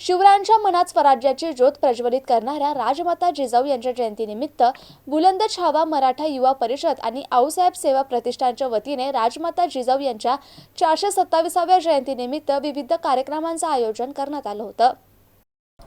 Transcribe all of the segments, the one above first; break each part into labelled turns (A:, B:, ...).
A: शिवरायांच्या मनात स्वराज्याची ज्योत प्रज्वलित करणाऱ्या राजमाता जिजाऊ यांच्या जयंतीनिमित्त बुलंद छावा मराठा युवा परिषद आणि आऊसाहेब सेवा प्रतिष्ठानच्या वतीने राजमाता जिजाऊ यांच्या चारशे सत्तावीसाव्या जयंतीनिमित्त विविध कार्यक्रमांचं आयोजन करण्यात आलं होतं.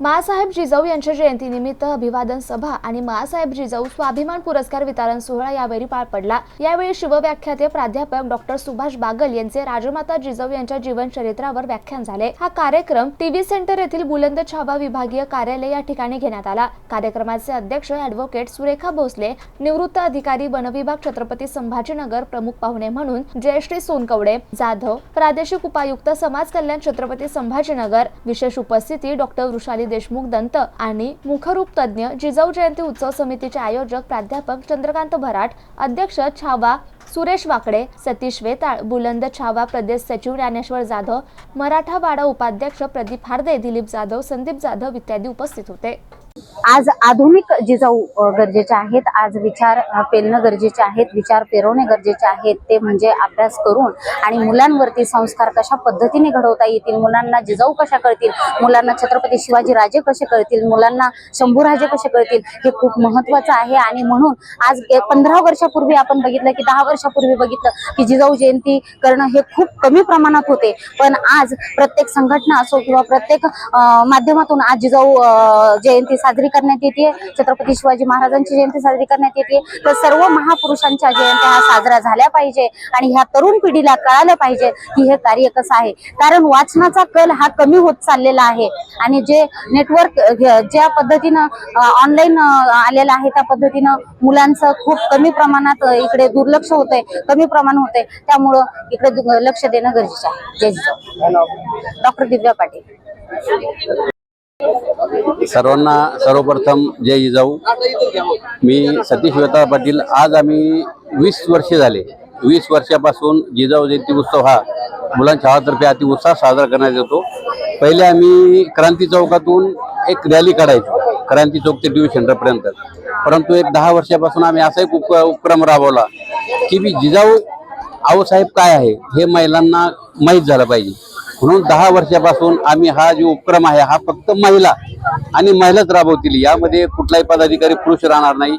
A: महासाहेब जिजाऊ यांच्या जयंतीनिमित्त अभिवादन सभा आणि महासाहेब जिजाऊ स्वाभिमान पुरस्कार वितरण सोहळा यावेळी पार पडला. यावेळी शिवव्याख्याते प्राध्यापक डॉक्टर सुभाष बागल यांचे राजमाता जिजाऊ यांच्या जीवन चरित्रावर व्याख्यान झाले. हा कार्यक्रम टीव्ही सेंटर येथील बुलंद छावा विभागीय कार्यालय या ठिकाणी घेण्यात आला. कार्यक्रमाचे अध्यक्ष अॅडव्होकेट सुरेखा भोसले निवृत्त अधिकारी वनविभाग छत्रपती संभाजीनगर प्रमुख पाहुणे म्हणून जयश्री सोनकवडे जाधव प्रादेशिक उपायुक्त समाज कल्याण छत्रपती संभाजीनगर विशेष उपस्थिती डॉक्टर वृषाली देशमुख दंत आणि मुखरूप तज्ज्ञ जिजाऊ जयंती उत्सव समितीचे आयोजक प्राध्यापक चंद्रकांत भराट अध्यक्ष छावा सुरेश वाकडे सतीश वेताळ बुलंद छावा प्रदेश सचिव ज्ञानेश्वर जाधव मराठा वाडा उपाध्यक्ष प्रदीप हार्दे दिलीप जाधव संदीप जाधव इत्यादी उपस्थित होते.
B: आज आधुनिक जिजाऊ गरजेचे आहेत आज विचार पेलणं गरजेचे आहेत विचार पेरवणे गरजेचे आहेत ते म्हणजे अभ्यास करून आणि मुलांवरती संस्कार कशा पद्धतीने घडवता येतील मुलांना जिजाऊ कशा कळतील मुलांना छत्रपती शिवाजी राजे कसे कळतील मुलांना शंभूराजे कसे कळतील हे खूप महत्वाचं आहे आणि म्हणून आज पंधरा वर्षापूर्वी आपण बघितलं की दहा वर्षापूर्वी बघितलं की जिजाऊ जयंती करणं हे खूप कमी प्रमाणात होते. पण आज प्रत्येक संघटना असो किंवा प्रत्येक माध्यमातून आज जिजाऊ जयंती साजरी करण्यात येते छत्रपती शिवाजी महाराजांची जयंती साजरी करण्यात येते तर सर्व महापुरुषांच्या जयंत्या ह्या साजऱ्या झाल्या पाहिजे आणि ह्या तरुण पिढीला कळालं पाहिजे की हे कार्य कसं आहे. कारण वाचनाचा कल हा कमी होत चाललेला आहे आणि जे नेटवर्क ज्या पद्धतीनं ऑनलाईन आलेलं आहे त्या पद्धतीनं मुलांचं खूप कमी प्रमाणात इकडे दुर्लक्ष होतंय कमी प्रमाण होतंय. त्यामुळं इकडे लक्ष देणं गरजेचं आहे. जय जिजाऊ. डॉक्टर दिव्या पाटील.
C: सर्वांना सर्वप्रथम जय जिजाऊ. मी सतीश वेता पाटील. आज आम्ही वीस वर्षे झाले. वीस वर्षापासून जिजाऊ जयंती उत्सव हा मुलांच्या गावातर्फे अति उत्साह साजरा करण्यात येतो. पहिले आम्ही क्रांती चौकातून एक रॅली काढायचो. क्रांती चौक ते टी व्ही सेंटरपर्यंत परंतु एक दहा वर्षापासून आम्ही असा एक उप उपक्रम राबवला की मी जिजाऊ आऊसाहेब काय आहे हे महिलांना माहीत झालं पाहिजे. म्हणून दहा वर्षापासून आम्ही हा जो उपक्रम आहे हा फक्त महिला आणि महिलाच राबवतील. यामध्ये कुठलाही पदाधिकारी पुरुष राहणार नाही.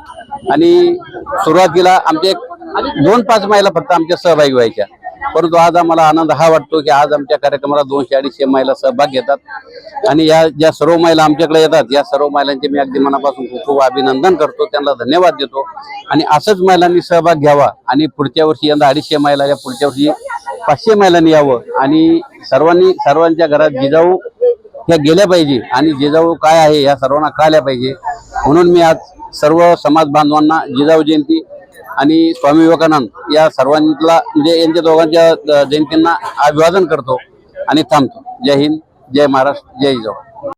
C: आणि सुरुवातीला आमचे एक दोन पाच महिला फक्त आमच्या सहभागी व्हायच्या. परंतु आज आम्हाला आनंद हा वाटतो की आज आमच्या कार्यक्रमाला दोनशे अडीचशे महिला सहभाग घेतात. आणि या ज्या सर्व महिला आमच्याकडे येतात या सर्व महिलांचे मी अगदी मनापासून खूप खूप अभिनंदन करतो. त्यांना धन्यवाद देतो. आणि असंच महिलांनी सहभाग घ्यावा आणि पुढच्या वर्षी यंदा अडीचशे महिला या पुढच्या वर्षी पाचशे महिलांनी यावं आणि सर्वांनी सर्वांच्या घरात जिजाऊ ह्या गेल्या पाहिजे आणि जिजाऊ काय आहे या सर्वांना कळल्या पाहिजे. म्हणून मी आज सर्व समाज बांधवांना जिजाऊ जयंती आणि स्वामी विवेकानंद या सर्वांना म्हणजे यांच्या दोघांच्या जयंतींना अभिवादन करतो आणि थांबतो. जय हिंद जय महाराष्ट्र जय जिजाऊ.